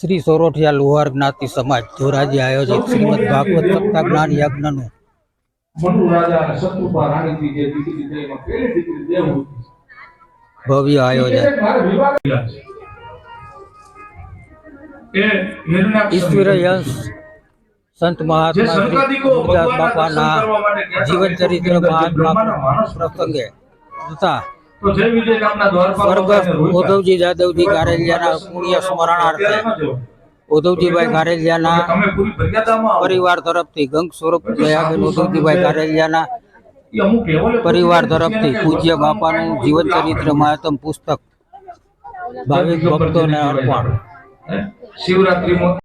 શ્રી સોરઠિયા લુહાર જ્ઞાતિ સમાજ ધોરાજી આયોજિત શ્રીમદ ભાગવત સપ્તાહ જ્ઞાન યજ્ઞનું મનુ રાજા અને શત્રુપા રાણીથી જે દીકરી થઈ એમાં પહેલી દીકરી દેવહૂતિ. ભવ્ય આયોજન એ મારે વિવાહ કર્યા છે. એ હિરણ્યાક્ષ ઈશ્વર યશ સંત જે મહાત્મા શ્રી સંતાદિકો ગુરુદાસ ભગવાનના બાપાના દર્શન કરવા માટે ગયા હતા, જીવન ચરિત્ર જે બ્રહ્માના મહાત્મા માણસ પ્રસંગે તથા ઉદ્ધવજી જાદવજી કારેલિયાના પુણ્ય સ્મરણાર્થે ઉદ્ધવજીભાઈ આવો. પરિવાર તરફથી ગંગ સ્વરૂપ દયાબેન ઉદ્ધવજીભાઈ લેવલે પરિવાર તરફથી પૂજ્ય બાપાનું જીવન ચરિત્ર મહાત્મ પુસ્તક. ભાવિક ભક્તોને અર્પણ? શિવરાત્રીમાં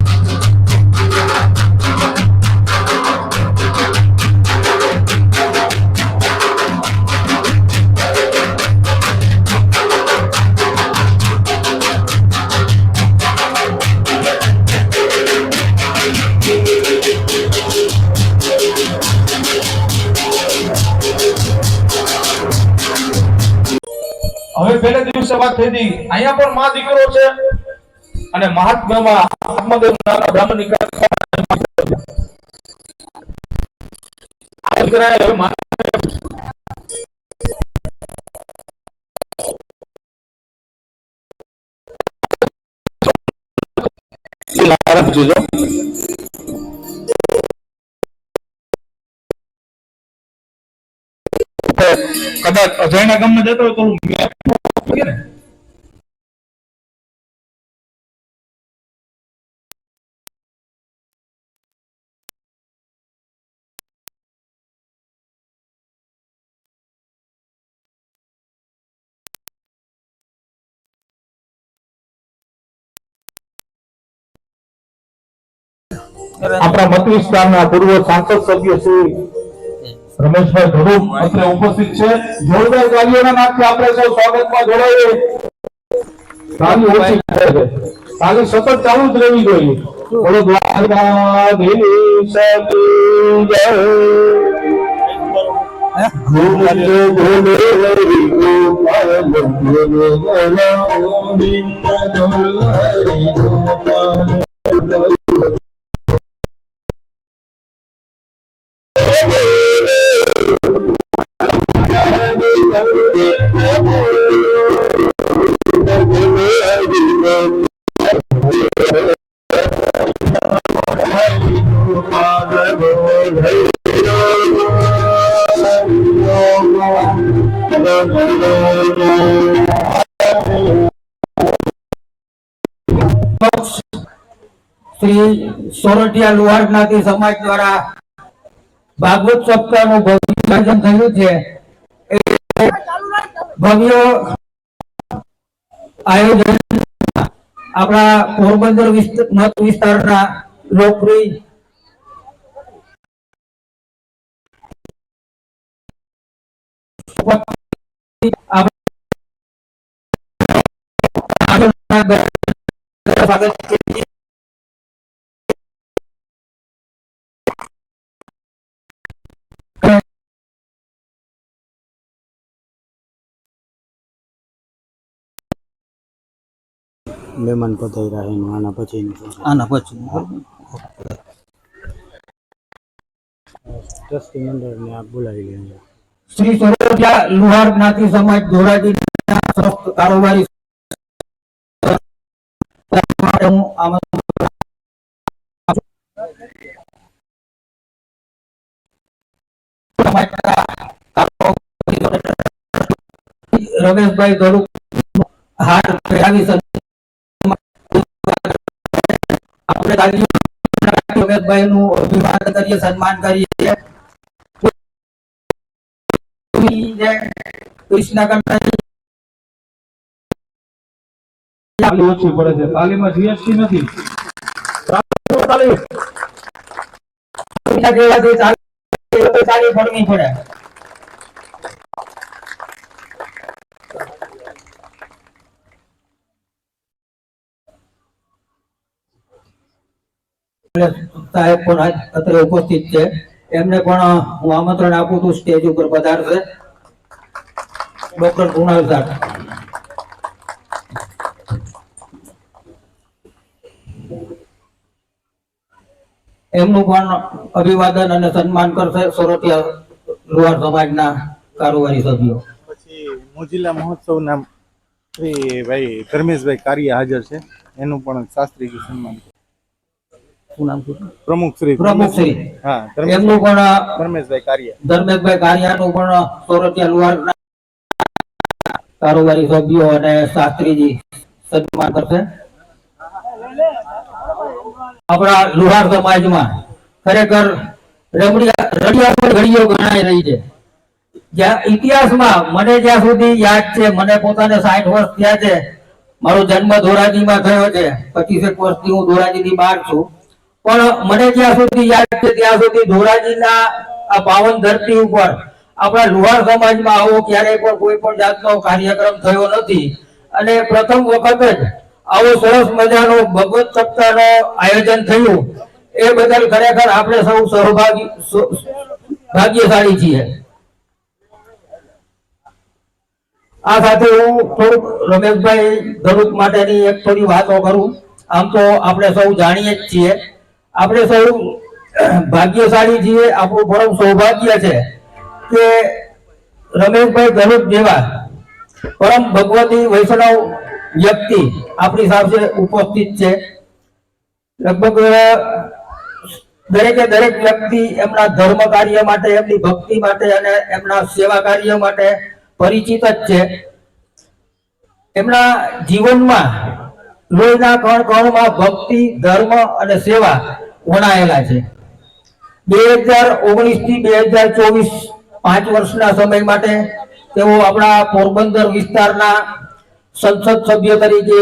પણ માં દીકરો છે અને મહાત્મામાં આત્મદેવ નામના બ્રાહ્મણની દીકરાએ આરંભ જોજો. કદાચ અજયના ગામમાં જતો હોય તો મેપ ને આપણા મત વિસ્તારના પૂર્વ સાંસદ સભ્ય શ્રી રમેશભાઈ ધડુક અત્રે ઉપસ્થિત છે. જોરદાર તાલીઓના નામથી આપણે સૌ સ્વાગતમાં જોડાઈએ. તાલી ઓછી છે. તાલી સતત ચાલુ જ રહેવી જોઈએ. બોલો દ્વારકાધીશ કી જય. ગોવિંદ ગોવિંદ હરિ ગોપાલ ગોવિંદ ગોવિંદ ગોપાલ શ્રી સોરઠિયા લુહાર જ્ઞાતિ સમાજ દ્વારા ભાગવત સપ્તાહનું ભવ્ય થયું છે ભવ્ય આયોજન આપણા પોરબંદર મત વિસ્તારના લોકપ્રિય. મહેમાન પધારી રહ્યા એનું આના પછી આના પછી ટ્રસ્ટી મંડળને આપ બોલાવી લેજો શ્રી સરોજા લુહાર જ્ઞાતિ સમાજ ધોરાજી કારોબારી રમેશભાઈ ધોળુ હાથ ફેરાવી આપણે રમેશભાઈ નું અભિવાદન કરીએ, સન્માન કરીએ. સાહેબ પણ અત્રે ઉપસ્થિત છે. એમને પણ હું આમંત્રણ આપું છું સ્ટેજ ઉપર પધારશે. ડોક્ટર કૃણાલ કાકા એમનું પણ અભિવાદન અને સન્માન કરશે સોરઠિયા લુહાર સમાજના કારોબારી સભ્યો. પછી મોજીલા મહોત્સવના શ્રી ભાઈ ધર્મેશભાઈ કાર્ય હાજર છે. એનું પણ શાસ્ત્રી સન્માન પ્રમુખ શ્રી પ્રમુખ શ્રી. હા એમનું પણ ધર્મેશભાઈ કાર્ય. ધર્મેશભાઈ કારિયાનું પણ સોરઠિયા લુહારના કારોબારી સભ્યો અને શાસ્ત્રીજી સન્માન કરશે. આપણા લુહાર સમાજમાં ખરેખર ઘડીઓ ગણાઈ રહી છે. ઇતિહાસમાં મને જ્યાં સુધી યાદ છે, મને પોતાને સાઠ વર્ષ થયા છે, મારો જન્મ ધોરાજીમાં થયો છે, પચીસેક વર્ષથી હું ધોરાજીની બહાર છું. પણ મને જ્યાં સુધી યાદ છે, ત્યાં સુધી ધોરાજીના આ પાવન ધરતી ઉપર આપણા લુહાર સમાજમાં આવો ક્યારેય પણ કોઈ પણ જાતનો કાર્યક્રમ થયો નથી. અને પ્રથમ વખત જ આવો સરસ મજાનો ભગવત સપ્તાહનો આયોજન થયું. એ બદલ ખરેખર આપણે સૌ સહભાગી ભાગ્યશાળી છીએ. આ સાથે હું થોડુંક રમેશભાઈ ધરૂક માટેની એક થોડી વાતો કરું. આમ તો આપણે સૌ જાણીએ જ છીએ. આપણે સૌ ભાગ્યશાળી છીએ, આપણું પરમ સૌભાગ્ય છે. કે રમેશભાઈ ધરુક જેવા પરમ ભગવતી વૈષ્ણવ વ્યક્તિ આપણી સાથે ઉપસ્થિત છે. લગભગ દરેકે દરેક વ્યક્તિ એમના ધર્મ કાર્ય માટે, એમની ભક્તિ માટે અને એમના સેવા કાર્ય માટે પરિચિત જ છે. એમના જીવનમાં લોહીના કણ કણમાં ભક્તિ, ધર્મ અને સેવા વણાયેલા છે. બે હજાર ઓગણીસથી બે હજાર ચોવીસ પાંચ વર્ષના સમય માટે તેઓ આપણા પોરબંદર વિસ્તારના સંસદ સભ્ય તરીકે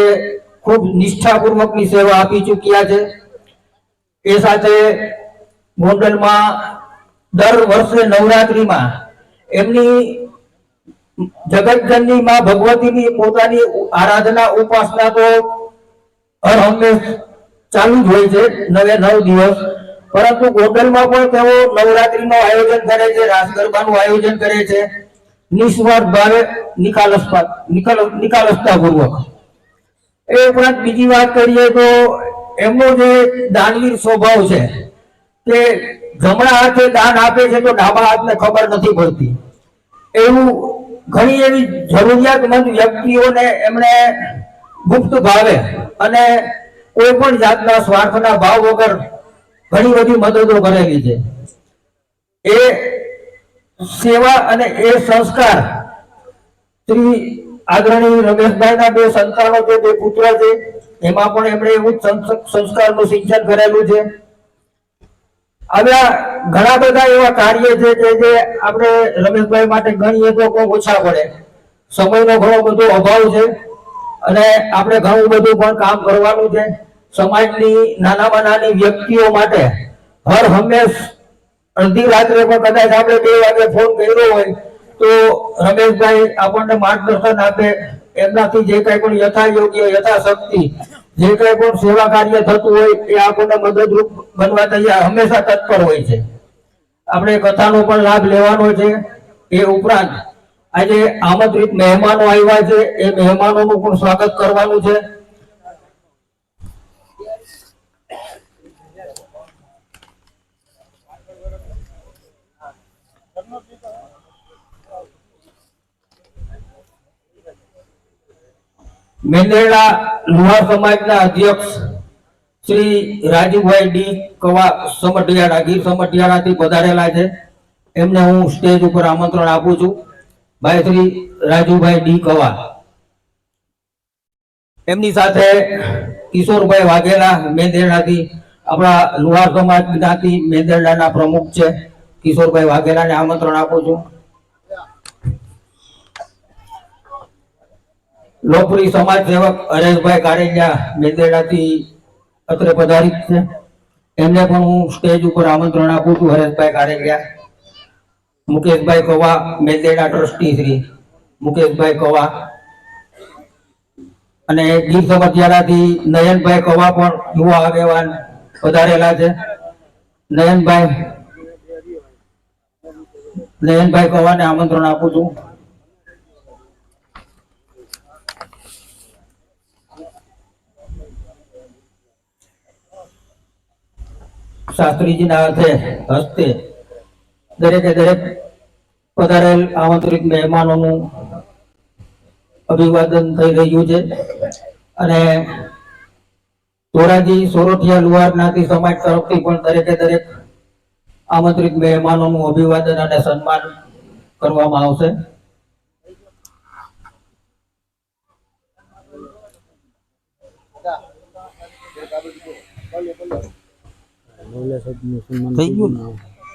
ખૂબ નિષ્ઠાપૂર્વકની સેવા આપી ચૂક્યા છે. એ સાથે ગોંડલમાં દર વર્ષે નવરાત્રીમાં એમની જગતજનની માં ભગવતીની પોતાની આરાધના ઉપાસના તો હર હંમેશ ચાલુ જ હોય છે. નવે નવ દિવસ પરંતુ ગોંડલમાં પણ તેઓ નવરાત્રીનું આયોજન કરે છે રાસ ગરબાનું આયોજન કરે છે. નિસ્વાર્થ ભાવે નિકાલસ્તા નિકાલ- નિકાલસતા પૂર્વક એ ઉપરાંત બીજી વાત કરીએ તો એમનો જે દાનવીર સ્વભાવ છે કે જમણા હાથે દાન આપે છે તો ડાબા હાથને ખબર નથી પડતી. એવું ઘણી એવી જરૂરિયાતમંદ વ્યક્તિઓને એમણે ગુપ્ત ભાવે અને કોઈ પણ જાતના સ્વાર્થના ભાવ વગર ઘણી બધી મદદો કરેલી છે. એ સેવા અને એ સંસ્કાર શ્રી આદરણીય રમેશભાઈના બે સંતાનો છે, બે પુત્ર છે, એમાં પણ એમણે એવું સંસ્કારનું સિંચન કરેલું છે. આવા ઘણા બધા એવા કાર્ય છે કે જે આપણે રમેશભાઈ માટે ગણીએ તો કોઈ ઓછા પડે. સમયનો ઘણો બધો અભાવ છે અને આપણે ઘણું બધું પણ કામ કરવાનું છે. સમાજની નાનામાં નાની વ્યક્તિઓ માટે હર હંમેશ અડધી રાત્રે પણ કદાચ આપણે બે વાગે ફોન કર્યો હોય તો રમેશભાઈ આપણને માર્ગદર્શન આપે. એમનાથી જે કઈ પણ યથાયોગ્ય, યથાશક્તિ, જે કઈ પણ સેવા કાર્ય થતું હોય એ આપણને મદદરૂપ બનવા તૈયાર, હંમેશા તત્પર હોય છે. આપણે કથાનો પણ લાભ લેવાનો છે. એ ઉપરાંત આજે આમંત્રિત મહેમાનો આવ્યા છે. એ મહેમાનોનું પણ સ્વાગત કરવાનું છે. મેંદરડા લુહાર સમાજના અધ્યક્ષ શ્રી રાજુભાઈ ડી કવા સમટિયાળા ગીર સમઢિયાળાથી પધારેલા છે. એમને હું સ્ટેજ ઉપર આમંત્રણ આપું છું. ભાઈ શ્રી રાજુભાઈ ડી કવા. એમની સાથે કિશોરભાઈ વાઘેલા મેંદેડાથી આપણા લુહાર સમાજ જ્ઞાતિ મેંદરડાના પ્રમુખ છે. કિશોરભાઈ વાઘેલાને આમંત્રણ આપું છું. લોકપ્રિય સમાજ સેવક હરેશભાઈ કારેલિયા મેંદેડાથી અત્રે પધારિત છે. એમને પણ હું સ્ટેજ ઉપર આમંત્રણ આપું છું હરેશભાઈ કારેલિયા. મુકેશભાઈ કવા, મેંદેડા ટ્રસ્ટી શ્રી મુકેશભાઈ કવા. અને ગીર સમઢિયાળાથી નયનભાઈ કવા પણ યુવા આગેવાન પધારેલા છે. નયનભાઈ નયનભાઈ કવાને આમંત્રણ આપું છું. શાસ્ત્રીજીના અર્થે હસ્તે દરેકે દરેક પધારેલ આમંત્રિત મહેમાનોનું અભિવાદન થઈ રહ્યું છે. અને ધોરાજી સોરઠિયા લુહાર જ્ઞાતિ સમાજ તરફથી પણ દરેકે દરેક આમંત્રિત મહેમાનોનું અભિવાદન અને સન્માન કરવામાં આવશે. બોલે સાહેબનું સન્માન થઈ ગયું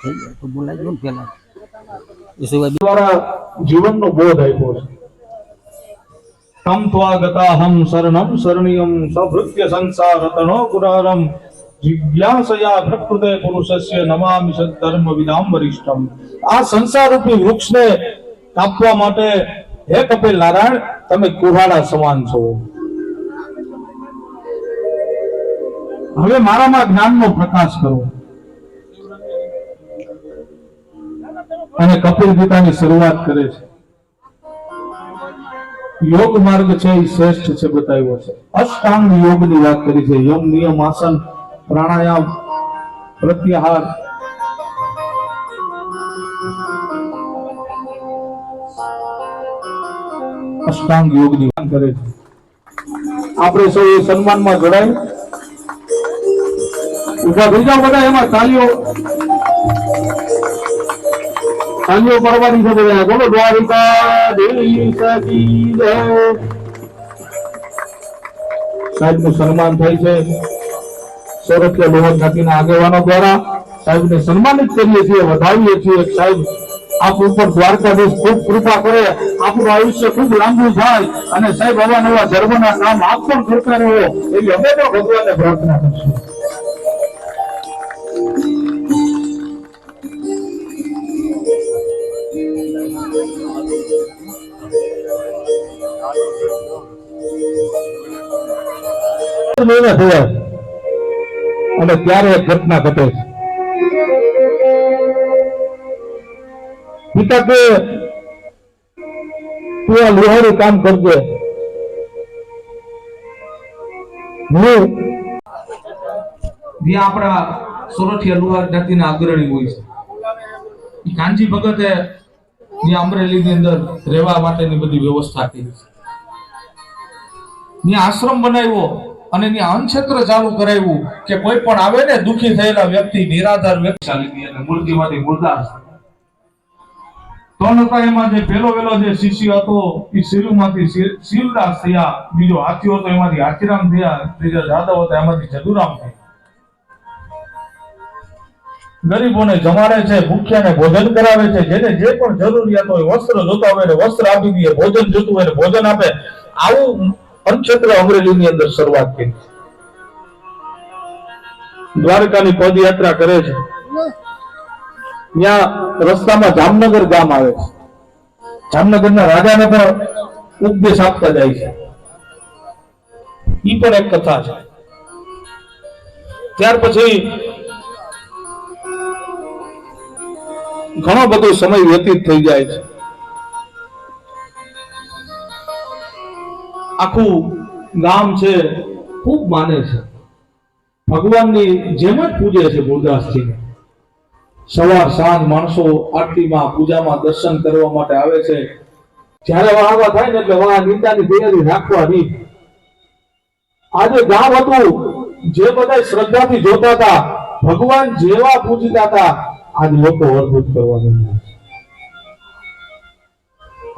થઈ જાય તો બોલાય ગયું ને એ સિવાય દ્વારા જીવનનો બોધ આપ્યો છે. તમ ત્વાગતાહમ શરણમ શરણિયમ સભૃત્ય સંસાર રતનો પુરારમ જિજ્ઞાસયા પ્રકૃતે પુરુષસ્ય નમામિ સદ્ધર્મ વિદામ વરિષ્ઠમ આ સંસારરૂપી વૃક્ષને કાપવા માટે હે કપિલ નારાયણ તમે કુહાડા સમાન છો. હવે મારામાં જ્ઞાનનો પ્રકાશ કરો. અને કપિલ ગીતાની શરૂઆત કરે છે. યોગ માર્ગ છે એ શ્રેષ્ઠ છે બતાવ્યો છે. અષ્ટાંગ યોગની વાત કરી છે. યોગ, નિયમ, આસન, પ્રાણાયામ, પ્રત્યાહાર. અષ્ટાંગ યોગની વાત કરે છે. આપણે સૌ સન્માનમાં જોડાય. ઊભા થઈ જાઓ બધા એમાં તાલીઓ તાલીઓ પડવાની છે બધા. બોલો, દ્વારિકા દેવી સતી સન્માન થાય છે. સૌરભ્ય લોહર જ્ઞાતિના આગેવાનો દ્વારા સાહેબને સન્માનિત કરીએ છીએ, વધાવીએ છીએ. સાહેબ, આપ ઉપર દ્વારકાધીશ ખૂબ કૃપા કરે. આપણું આયુષ્ય ખૂબ લાંબુ થાય અને સાહેબ આવા નવા ધર્મના કામ આપ પણ કરતા રહો. એવી અમે તો ભગવાનને પ્રાર્થના કરશું. અને ત્યારે એક ઘટના ઘટે છે. પિતા કે, તું આ લોહારું કામ કરજે. આપણા સોરઠિયા લુહાર જ્ઞાતિના અગ્રણી હોય છે. કાનજી ભગતે જે અમરેલીની અંદર રહેવા માટેની બધી વ્યવસ્થા કરી છે. ત્યાં આશ્રમ બનાવ્યો અને ત્યાં અન્નક્ષેત્ર ચાલુ કરાવ્યું કે કોઈ પણ આવે ને દુખી થયેલા વ્યક્તિ નિરાધાર વ્યક્તિ. ચાલી ગઈ અને મૂર્તિમાંથી મુર્દા ત્રણ હતા એમાં જે પેલો વેલો જે શિષ્ય હતો એ શિરુમાંથી શિવદાસ થયા. બીજો હાથીઓ હતો એમાંથી હાથીરામ થયા. ત્રીજો જાદવ હતા એમાંથી જદુરામ થયા. ગરીબોને જમાડે છે ભૂખ્યાને ભોજન કરાવે છે. જેને જે પણ જરૂરિયાત હોય વસ્ત્ર જોતા હોય એને વસ્ત્ર આપી દે ભોજન જોતું હોય એને ભોજન આપે. આવું અનક્ષેત્ર અમરેલીની અંદર શરૂઆત કરી દ્વારકાની પદયાત્રા કરે છે. ત્યાં રસ્તામાં જામનગર ગામ આવે છે. જામનગરના રાજાને પણ ઉપદેશ આપતા જાય છે. ઈ પણ એક કથા છે. ત્યાર પછી ઘણો બધો સમય વ્યતીત થઈ જાય છે. આખું ગામ છે, ખૂબ માને છે. ભગવાનની જેમ જ પૂજે છે ગુરદાસજીને સવાર સાંજ માણસો આરતીમાં, પૂજામાં દર્શન કરવા માટે આવે છે. જ્યારે વાહવા થાય ને એટલે વાહ નિંદાની તૈયારી રાખવાની. આજે ગામ હતું, જે બધા શ્રદ્ધાથી જોતા હતા, ભગવાન જેવા પૂજતા હતા. આજ લોકો અદભુત કરવા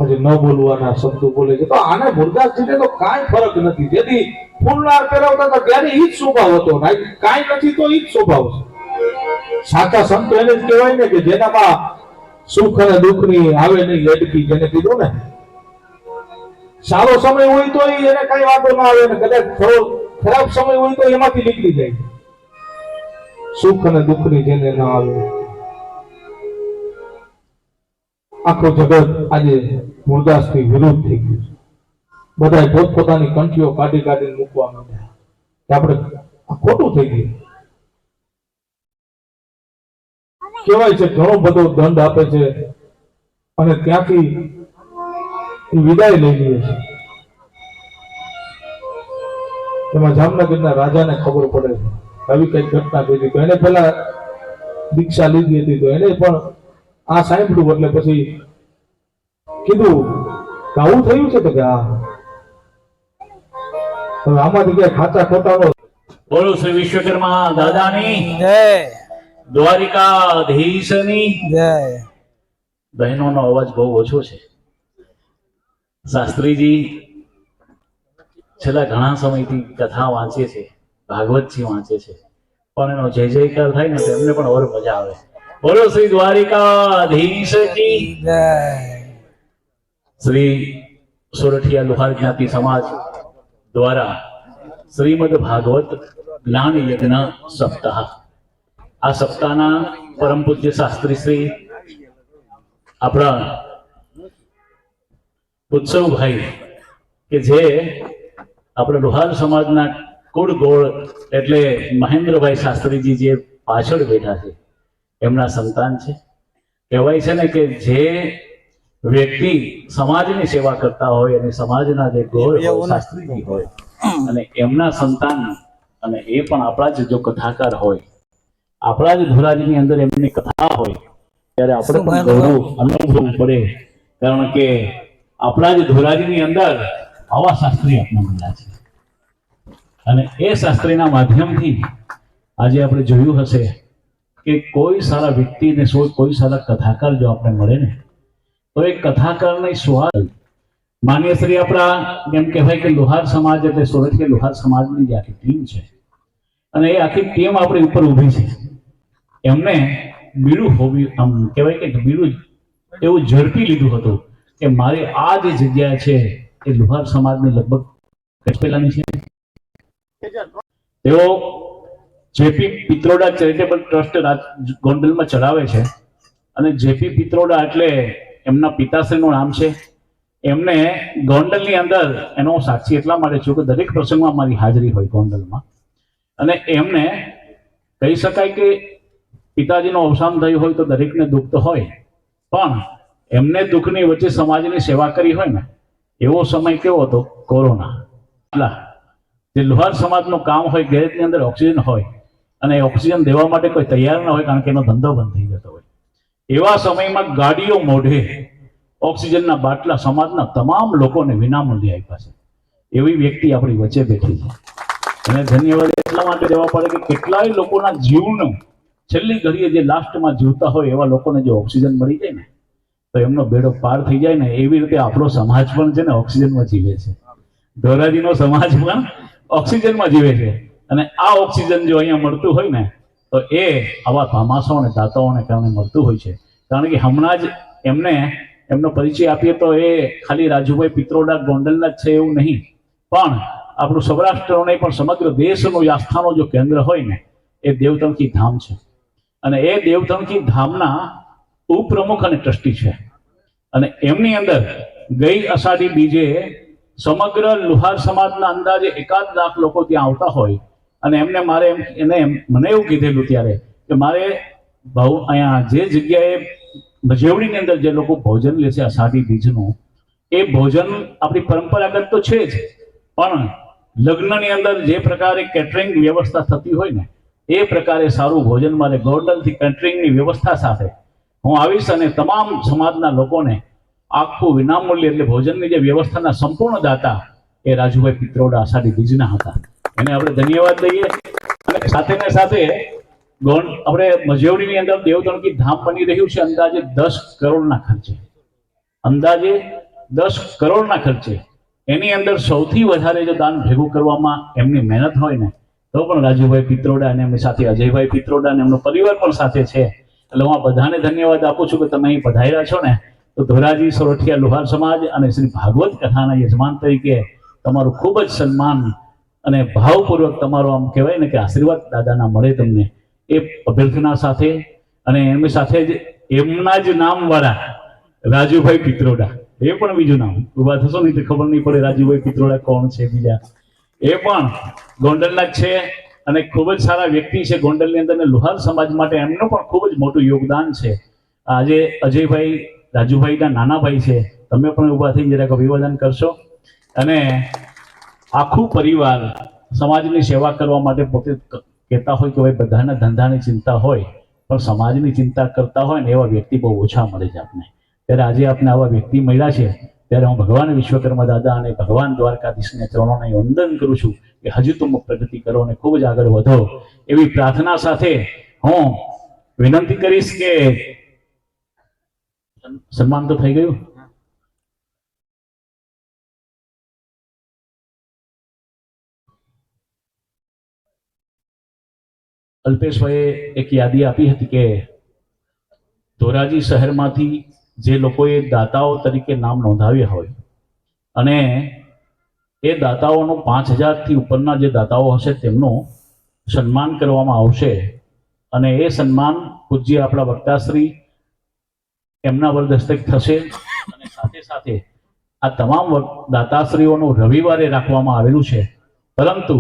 આજે ન બોલવાના શબ્દો બોલે છે. તો આને મુરદાસજીને તો કાંઈ ફરક નથી. જેથી ફૂલનાર પહેરાવતા હતા ત્યારે ઈ જ સ્વભાવ હતો? કાંઈ નથી તો ઈ જ સ્વભાવ છે. સાચા સંત એને જ કહેવાય ને કે જેનામાં સુખ અને દુઃખની આવે નહીં લેડકી જેને કીધું ને. સારો સમય હોય તો એને કઈ વાંધો ના આવે ને કદાચ થોડો ખરાબ સમય હોય તો એમાંથી નીકળી જાય. સુખ અને દુઃખની જેને ના આવે. આખું જગત આજે મુરદાસથી વિરુદ્ધ થઈ ગયું છે. બધાએ પોતપોતાની કંઠીઓ કાઢી કાઢીને મૂકવા માંડ્યા. કે આપણે ખોટું થઈ ગયું. કહેવાય છે, ઘણો બધો દંડ આપે છે અને ત્યાંથી વિદાય લઈ લઈએ છે. એમાં જામનગરના રાજાને ખબર પડે છે. આવી કઈ ઘટના થઈ હતી તો એને પેલા દીક્ષા લીધી હતી તો એને પણ આ સાંભળ્યું એટલે પછી કીધું કે આવું થયું છે તો કે આ. હવે આમાંથી ક્યાંય ખાતા ખોટાનો બોલો શ્રી વિશ્વકર્મા દાદાની. જય. દ્વારિકાધીશની. જય. બહેનોનો અવાજ બહુ ઓછો છે. શાસ્ત્રીજી છેલ્લા ઘણા સમયથી કથા વાંચે છે ભાગવતજી વાંચે છે. પણ એનો જય જયકાર થાય ને તો એમને પણ ઓર મજા આવે. બોલો શ્રી દ્વારિકાધીશ શ્રી સોરઠિયા લુહાર જ્ઞાતિ સમાજ દ્વારા શ્રીમદ ભાગવત જ્ઞાન યજ્ઞ સપ્તાહ. આ સપ્તાહના પરમ પૂજ્ય શાસ્ત્રી શ્રી આપણા ઉત્સવભાઈ કે જે આપણા લુહાર સમાજના કુળ ગોળ એટલે મહેન્દ્રભાઈ શાસ્ત્રીજી જે પાછળ બેઠા છે. એમના સંતાન છે. કહેવાય છે ને કે જે વ્યક્તિ સમાજની સેવા કરતા હોય અને સમાજના જે ગોળ શાસ્ત્રીજી હોય અને એમના સંતાન અને એ પણ આપણા જ જો કથાકાર હોય આપણા જ ધોરાજીની અંદર એમની કથા હોય ત્યારે આપણે પણ ગૌરવ અનુભવવું પડે. કારણ કે આપણા જ ધોરાજીની અંદર આવા શાસ્ત્રી આપણા મળ્યા છે. અને એ શાસ્ત્રીના માધ્યમથી આજે આપણે જોયું હશે કે કોઈ સારા વ્યક્તિને સો કોઈ સારા કથાકાર જો આપણે મળે ને, તો એ કથાકારની સ્વાદ માન્ય શ્રી આપણા એમ કહેવાય કે લુહાર સમાજ એટલે સુરત કે લુહાર સમાજની જે આખી ટીમ છે. અને એ આખી ટીમ આપણી ઉપર ઊભી છે. એમને બીડું હોવી, આમ કહેવાય કે બીડું એવું ઝડપી લીધું હતું કે મારી આ જે જગ્યા છે એ લુહાર સમાજની લગભગ પહેલાની છે. તેઓ જેપી પિત્રોડા ચેરિટેબલ ટ્રસ્ટ ગોંડલમાં ચલાવે છે. અને જેપી પિત્રોડા એટલે એમના પિતાશ્રીનું નામ છે. એમને ગોંડલની અંદર, એનો સાક્ષી એટલા માટે છું કે દરેક પ્રસંગમાં મારી હાજરી હોય ગોંડલમાં. અને એમને કહી શકાય કે પિતાજીનું અવસાન થયું હોય તો દરેકને દુઃખ તો હોય. પણ એમને દુઃખની વચ્ચે સમાજની સેવા કરી હોય ને, એવો સમય કેવો હતો? કોરોના. એટલા જે લુહાર સમાજનું કામ હોય, ગેરેજની અંદર ઓક્સિજન હોય અને ઓક્સિજન દેવા માટે કોઈ તૈયાર ન હોય, કારણ કે એનો ધંધો બંધ થઈ જતો હોય. એવા સમયમાં ગાડીઓ મોઢે ઓક્સિજનના બાટલા સમાજના તમામ લોકોને વિનામૂલ્યે આપ્યા છે. એવી વ્યક્તિ આપણી વચ્ચે બેઠી છે. અને ધન્યવાદ એટલા માટે દેવા પડે કે કેટલાય લોકોના જીવનું છેલ્લી ઘડીએ જે લાસ્ટમાં જીવતા હોય એવા લોકોને જો ઓક્સિજન મળી જાય ને, તો એમનો બેડો પાર થઈ જાય ને, એવી રીતે આપણો સમાજ પણ છે ને ઓક્સિજનમાં જીવે છે. ધોરાજીનો સમાજ પણ ઓક્સિજનમાં જીવે છે. અને આ ઓક્સિજન જો અહીંયા મળતું હોય ને, તો એ આવા ભામાસો અને દાતાઓને કારણે મળતું હોય છે. કારણ કે હમણાં જ એમને, એમનો પરિચય આપીએ તો એ ખાલી રાજુભાઈ પિત્રોડા ગોંડલના જ છે એવું નહીં. પણ આપણું સૌરાષ્ટ્ર નહીં પણ સમગ્ર દેશનું આસ્થાનું જો કેન્દ્ર હોય ને, એ દેવતણકી ધામ છે. અને એ દેવતણકી ધામના ઉપપ્રમુખ અને ટ્રસ્ટી છે. અને એમની અંદર ગઈ અષાઢી બીજે સમગ્ર લુહાર સમાજના અંદાજે એકાદ લાખ લોકો ત્યાં આવતા હોય અને એમને મારે એને મને એવું કીધેલું ત્યારે કે મારે ભાવ અહીંયા જે જગ્યાએ ભજેવડીની અંદર જે લોકો ભોજન લે છે અષાઢી બીજનું, એ ભોજન આપણી પરંપરાગત તો છે જ, પણ લગ્નની અંદર જે પ્રકારે કેટરિંગ વ્યવસ્થા થતી હોય ને, એ પ્રકારે સારું ભોજન મારે ગોર્ડનથી કેટરિંગની વ્યવસ્થા સાથે હું આવીશ અને તમામ સમાજના લોકોને આખું વિનામૂલ્ય એટલે ભોજનની જે વ્યવસ્થાના સંપૂર્ણ દાતા એ રાજુભાઈ પિત્રોડા આષાઢી બીજના હતા. એને આપણે ધન્યવાદ દઈએ અને સાથે ને સાથે ગોણ, આપણે મજેવડીની અંદર દેવતણકી ધામ બની રહ્યું છે. અંદાજે દસ કરોડના ખર્ચે. અંદાજે દસ કરોડના ખર્ચે. એની અંદર સૌથી વધારે જો દાન ભેગું કરવામાં એમની મહેનત હોય ને, તો પણ રાજુભાઈ પિત્રોડા અને એમની સાથે અજયભાઈ પિત્રોડા અને એમનો પરિવાર પણ સાથે છે. એટલે હું આ બધાને ધન્યવાદ આપું છું કે તમે અહીં પધાર્યા છો ને, તો ધોરાજી સોરઠિયા લુહાર સમાજ અને શ્રી ભાગવત કથાના યજમાન તરીકે તમારું ખૂબ જ સન્માન અને ભાવપૂર્વક તમારો આમ કહેવાય ને કે આશીર્વાદ દાદાના મળે તમને એ અભ્યર્થના સાથે અને એમની સાથે જ એમના જ નામવાળા રાજુભાઈ પિત્રોડા એ પણ બીજું નામ. ઊભા થશો નહીં તો ખબર નહીં પડે રાજુભાઈ પિત્રોડા કોણ છે બીજા. એ પણ ગોંડલના જ છે અને ખૂબ જ સારા વ્યક્તિ છે ગોંડલની અંદર અને લુહાર સમાજ માટે એમનું પણ ખૂબ જ મોટું યોગદાન છે. આજે અજયભાઈ રાજુભાઈના નાના ભાઈ છે તમે પણ ઊભા થઈને જરાક અભિવાદન કરશો. અને આખું પરિવાર સમાજની સેવા કરવા માટે પોતે કહેતા હોય કે ભાઈ બધાના ધંધાની ચિંતા હોય, પણ સમાજની ચિંતા કરતા હોય ને એવા વ્યક્તિ બહુ ઓછા મળે છે આપને. ત્યારે આજે આપને આવા વ્યક્તિ મળ્યા છે, ત્યારે હું ભગવાન વિશ્વકર્મા દાદા અને ભગવાન દ્વારકાધીશને ચરણોને વંદન કરું છું કે હજુ તમે પ્રગતિ કરો અને ખૂબ જ આગળ વધો. એવી પ્રાર્થના સાથે હું વિનંતી કરીશ કે સન્માન તો થઈ ગયું? અલ્પેશભાઈએ એક યાદી આપી હતી કે ધોરાજી શહેરમાંથી જે લોકોએ દાતાઓ તરીકે નામ નોંધાવ્યા હોય અને એ દાતાઓનું પાંચ હજારથી ઉપરના જે દાતાઓ હશે તેમનું સન્માન કરવામાં આવશે અને એ સન્માન પૂજ્ય આપણા વક્તાશ્રી એમના વરદસ્તક થશે અને સાથે સાથે આ તમામ દાતાશ્રીઓનું રવિવારે રાખવામાં આવેલું છે. પરંતુ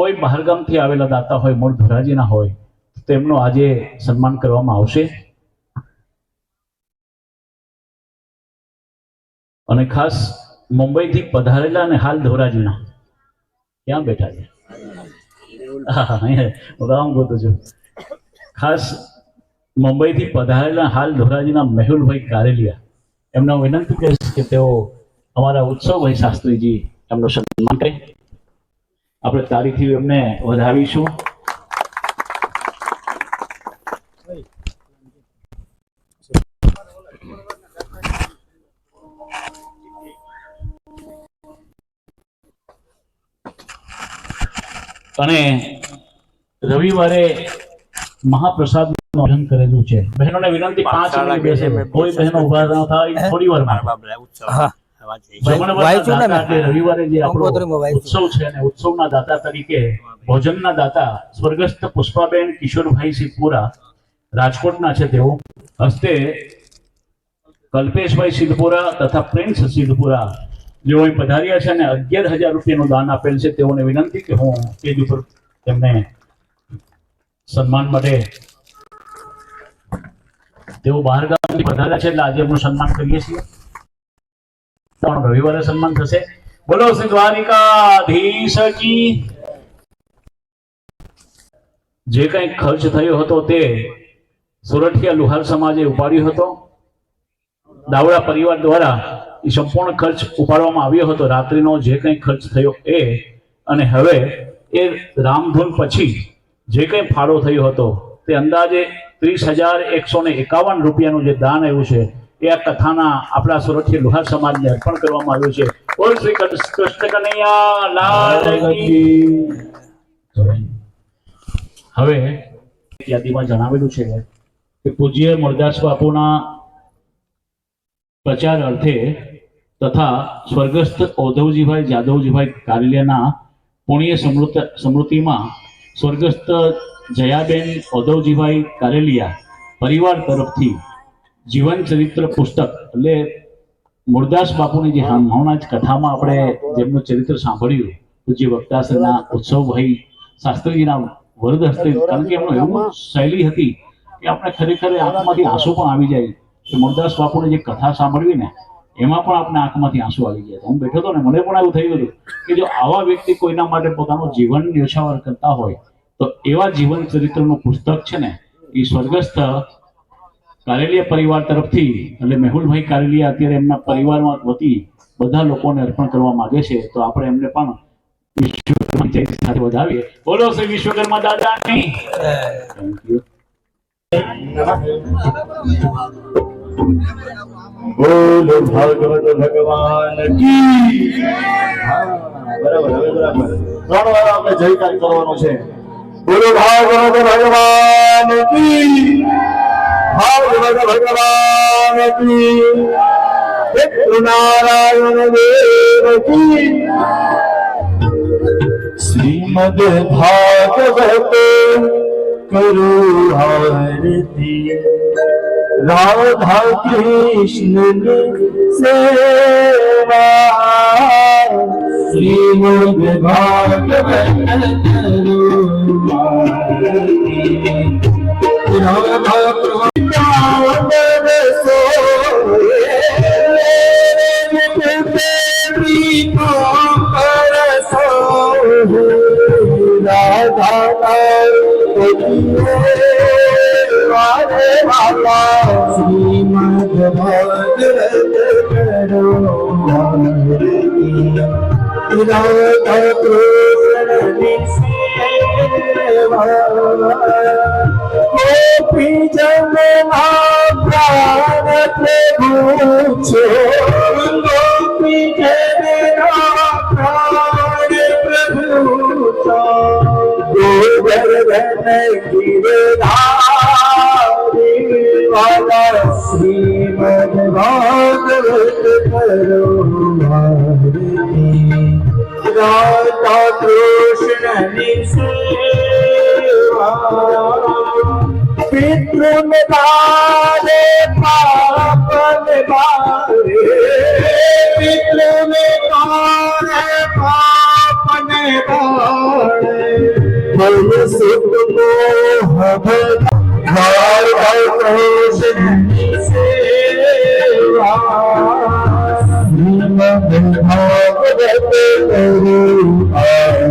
કોઈ બહારગામથી આવેલા દાતા હોય, મૂળ ધોરાજીના હોય તેમનું આજે સન્માન કરવામાં આવશે. અને ખાસ મુંબઈથી પધારેલા અને હાલ ધોરાજીના. ક્યાં બેઠા છે? ખાસ મુંબઈથી પધારેલા હાલ ધોરાજીના મેહુલભાઈ કારેલિયા. એમને વિનંતી કરીશ કે તેઓ અમારા ઉત્સવભાઈ શાસ્ત્રીજી એમનું સન્માન કરે. આપણે તારીખથી એમને વધાવીશું. અને રવિવારે મહાપ્રસાદ આયોજન કરેલું છે. બહેનોને વિનંતી પાંચ મિનિટ બેસે કોઈ બહેનો ઊભા ન થાય થોડી વાર રવિવારે જે. ઉત્સવ છે અને ઉત્સવના દાતા તરીકે ભોજનના દાતા સ્વર્ગસ્થ પુષ્પાબેન કિશોરભાઈ સિદ્ધપુરા રાજકોટના છે તેઓ. હસ્તે કલ્પેશભાઈ સિદ્ધપુરા તથા પ્રિન્સ સિદ્ધપુરા જેઓ પધાર્યા છે અને અગિયાર હજાર રૂપિયાનું દાન આપેલ છે તેઓને વિનંતી કે હું સ્ટેજ ઉપર તેમને સન્માન માટે તેઓ બહાર ગામથી પધાર્યા છે એટલે આજે એમનું સન્માન કરીએ છીએ. પણ રવિવારે સન્માન થશે. બોલો શ્રી દ્વારિકાધીશ જે કંઈ ખર્ચ થયો હતો તે સુરઠિયા લુહાર સમાજે ઉપાડ્યો હતો. દાવડા પરિવાર દ્વારા એ સંપૂર્ણ ખર્ચ ઉપાડવામાં આવ્યો હતો. રાત્રિનો જે કંઈ ખર્ચ થયો એ અને હવે એ રામધૂન પછી જે કંઈ ફાળો થયો હતો તે અંદાજે ત્રીસ હજાર એકસો ને એકાવન રૂપિયાનું જે દાન આવ્યું છે એ આ કથાના આપણા સુરતથી લુહાર સમાજને અર્પણ કરવામાં આવ્યું છે. બોલ શ્રી કૃષ્ણ કનૈયા લાલ હવે યાદીમાં જણાવેલું છે કે પૂજ્ય મુરદાસ બાપુના પ્રચાર અર્થે તથા સ્વર્ગસ્થ ઔધવજીભાઈ જાદવજીભાઈ કારલિયાના પુણ્ય સમૃત સમૃદ્ધિમાં સ્વર્ગસ્થ જયાબેન ઔધવજીભાઈ કારેલિયા પરિવાર તરફથી જીવન ચરિત્ર પુસ્તક, એટલે મુરદાસ બાપુની જે હમણાં જ કથામાં આપણે જેમનું ચરિત્ર સાંભળ્યું પૂજ્ય વક્તાશ્રીના ઉત્સવભાઈ શાસ્ત્રીજીના વરદ હસ્તે, કારણ કે એમનો એવું શૈલી હતી કે આપણે ખરેખર આંખમાંથી આંસુ પણ આવી જાય. કે મુરદાસ બાપુની જે કથા સાંભળવી ને, એમાં પણ આપણે આંખમાંથી આંસુ આવી ગયા હું બેઠો હતો ને, મને પણ એવું થયું હતું કે જો આવા વ્યક્તિ કોઈના માટે પોતાનું જીવન ન્યોછાવર કરતા હોય, તો એવા જીવન ચરિત્રનું પુસ્તક છે ને, એ સ્વર્ગસ્થ કારેલિયા પરિવાર તરફથી, એટલે મેહુલભાઈ કારેલિયા અત્યારે એમના પરિવારમાં વતી બધા લોકોને અર્પણ કરવા માંગે છે. તો આપણે એમને પણ વિશ્વકર્મા જયંતિ સાથે વધાવીએ. બોલો શ્રી વિશ્વકર્મા દાદાની. બોલો ભાગવત ભગવાન કી બરાબર, હવે બરાબર. ત્રણ કરવાનો છે. બોલો ભાગવત ભગવાન કી ભાગવત ભગવાન નારાયણ દેવ કી શ્રીમદ ભાગવત કરુ આરતી રાધા કૃષ્ણ સેવા શ્રીમદ ભાગવત રાધા રાધા કરો રાધા કૃષ્ણની સેવા ગોપી જનના પ્રાણ પ્રભુ છો ગોપી જનના પ્રાણ પ્રભુ છો ગોવર્ધન ગિરધારી વાલા શ્રીમદ ભાગવત કરો રાધા કૃષ્ણની સેવા પિતૃ બારે પાપ બારે પિતૃ બારે પાપ ને બારે બોલ સુખ મોહ ઘર કૃષ્ણની સેવા Hare Hare Hare Hare